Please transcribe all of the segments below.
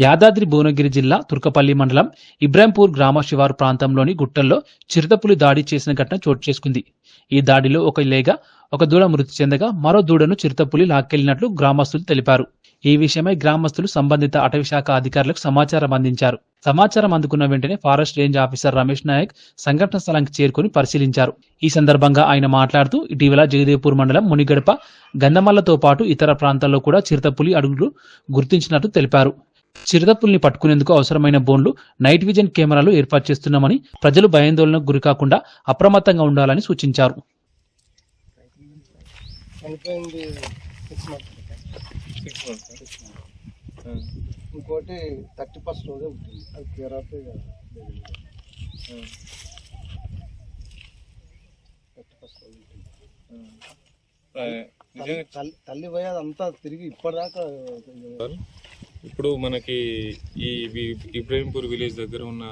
యాదాద్రి భువనగిరి జిల్లా తుర్కపల్లి మండలం ఇబ్రాంపూర్ గ్రామ శివారు ప్రాంతంలోని గుట్టల్లో చిరుతపులి దాడి చేసిన ఘటన చోటు చేసుకుంది. ఈ దాడిలో ఒక లేగ ఒక దూడ మృతి చెందగా మరో దూడను చిరుతపులి లాక్కెళ్ళినట్లు గ్రామస్తులు తెలిపారు. ఈ విషయమై గ్రామస్తులు సంబంధిత అటవీ శాఖ అధికారులకు సమాచారం అందించారు. సమాచారం అందుకున్న వెంటనే forest range officer Ramesh Nayak సంఘటన స్థలానికి చేరుకుని పరిశీలించారు. ఈ సందర్భంగా ఆయన మాట్లాడుతూ ఇటీవల జగదేవ్పూర్ మండలం మునిగడప గంధమల్లతో పాటు ఇతర ప్రాంతాల్లో కూడా చిరుతపులి అడుగులు గుర్తించినట్లు తెలిపారు. చిరుతపుల్ని పట్టుకునేందుకు అవసరమైన బోన్లు నైట్ విజన్ కెమెరాలు ఏర్పాటు చేస్తున్నామని ప్రజలు భయాందోళనకు గురికాకుండా అప్రమత్తంగా ఉండాలని సూచించారు. ఇంకోటి థర్టీ ఫస్ట్ రోజే ఉంటుంది అది కేర్ ఆఫ్ థర్టీ ఫస్ట్ రోజు ఉంటుంది నిజంగా తల్లి తల్లి పోయి అదంతా తిరిగి ఇప్పటిదాకా ఇప్పుడు మనకి ఈ ఇబ్రాహీంపూర్ విలేజ్ దగ్గర ఉన్న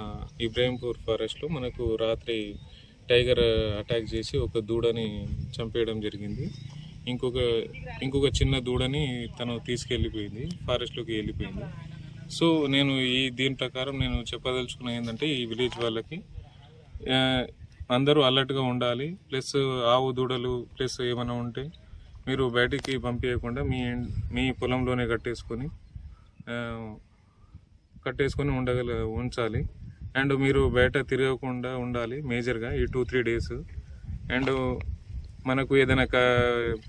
ఇబ్రాహీంపూర్ ఫారెస్ట్లో మనకు రాత్రి టైగర్ అటాక్ చేసి ఒక దూడని చంపేయడం జరిగింది. ఇంకొక ఇంకొక చిన్న దూడని తను తీసుకెళ్ళిపోయింది ఫారెస్ట్లోకి వెళ్ళిపోయింది. సో నేను ఈ దీని ప్రకారం నేను చెప్పదలుచుకున్న ఏంటంటే ఈ విలేజ్ వాళ్ళకి అందరూ అలర్ట్గా ఉండాలి. ప్లస్ ఆవు దూడలు ప్లస్ ఏమైనా ఉంటే మీరు బయటికి పంపించకుండా మీ మీ పొలంలోనే కట్టేసుకొని కట్టేసుకొని ఉండగల ఉంచాలి. అండ్ మీరు బయట తిరగకుండా ఉండాలి మేజర్గా ఈ టూ త్రీ డేస్. అండ్ మనకు ఏదైనా క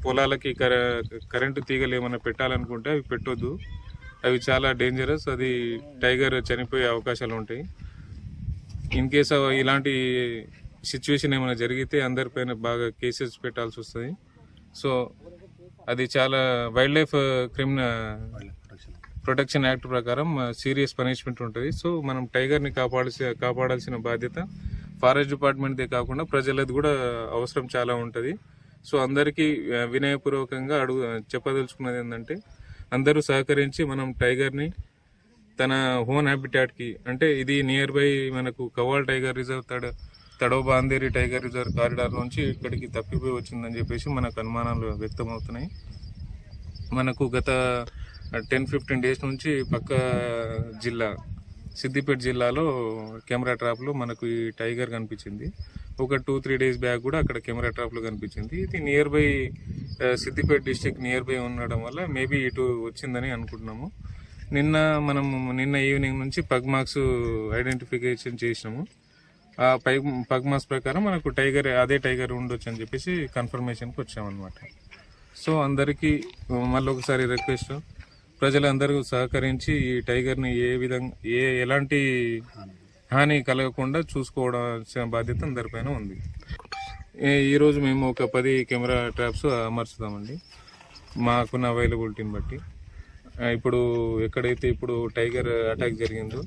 పొలాలకి కర కరెంటు తీగలు ఏమైనా పెట్టాలనుకుంటే అవి పెట్టొద్దు. అవి చాలా డేంజరస్ అది టైగర్ చనిపోయే అవకాశాలు ఉంటాయి. ఇన్ కేస్ ఇలాంటి సిచ్యువేషన్ ఏమైనా జరిగితే అందరిపైన బాగా కేసెస్ పెట్టాల్సి వస్తుంది. సో అది చాలా wild life criminal protection act ప్రకారం సీరియస్ పనిష్మెంట్ ఉంటుంది. సో మనం టైగర్ని కాపాడాల్సి కాపాడాల్సిన బాధ్యత ఫారెస్ట్ డిపార్ట్మెంట్దే కాకుండా ప్రజలది కూడా అవసరం చాలా ఉంటుంది. సో అందరికీ వినయపూర్వకంగా అడుగు చెప్పదలుచుకున్నది ఏంటంటే అందరూ సహకరించి మనం టైగర్ని తన హోన్ హ్యాబిటాట్కి అంటే ఇది నియర్ బై మనకు కవాల్ టైగర్ రిజర్వ్ తడ తడవ బాందేరి టైగర్ రిజర్వ్ కారిడార్ నుంచి ఇక్కడికి తప్పిపోయి వచ్చిందని చెప్పేసి మనకు అనుమానాలు వ్యక్తమవుతున్నాయి. మనకు గత టెన్ ఫిఫ్టీన్ డేస్ నుంచి పక్క జిల్లా సిద్దిపేట జిల్లాలో కెమెరా ట్రాప్లో మనకు ఈ టైగర్ కనిపించింది. ఒక టూ త్రీ డేస్ బ్యాక్ కూడా అక్కడ కెమెరా ట్రాప్లో కనిపించింది. ఇది near by Siddipet district near by ఉండడం వల్ల మేబీ ఇటు వచ్చిందని అనుకుంటున్నాము. నిన్న మనం నిన్న ఈవినింగ్ నుంచి పగ్మాక్స్ ఐడెంటిఫికేషన్ చేసినాము. ఆ పై పగ్ ప్రకారం మనకు టైగర్ అదే టైగర్ ఉండొచ్చు అని చెప్పేసి కన్ఫర్మేషన్కి వచ్చామన్నమాట. సో అందరికీ మళ్ళీ ఒకసారి రిక్వెస్ట్ ప్రజలందరూ సహకరించి ఈ టైగర్ని ఏ విధంగా ఏ ఎలాంటి హాని కలగకుండా చూసుకోవడాల్సిన బాధ్యత అందరిపైన ఉంది. ఈరోజు మేము ఒక పది కెమెరా ట్రాప్స్ అమర్చుతామండి మాకున్న అవైలబిలిటీని బట్టి. ఇప్పుడు ఎక్కడైతే ఇప్పుడు టైగర్ అటాక్ జరిగిందో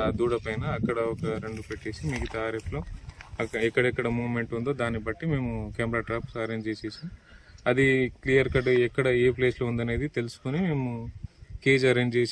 ఆ దూడ పైన అక్కడ ఒక రెండు పెట్టేసి మిగతా ఆర్ఎఫ్లో అక్కడ ఎక్కడెక్కడ మూమెంట్ ఉందో దాన్ని బట్టి మేము కెమెరా ట్రాప్స్ అరేంజ్ చేసేసి అది క్లియర్ కట్ ఎక్కడ ఏ ప్లేస్లో ఉందనేది తెలుసుకొని మేము కేజ్ అరేంజ్ చేసి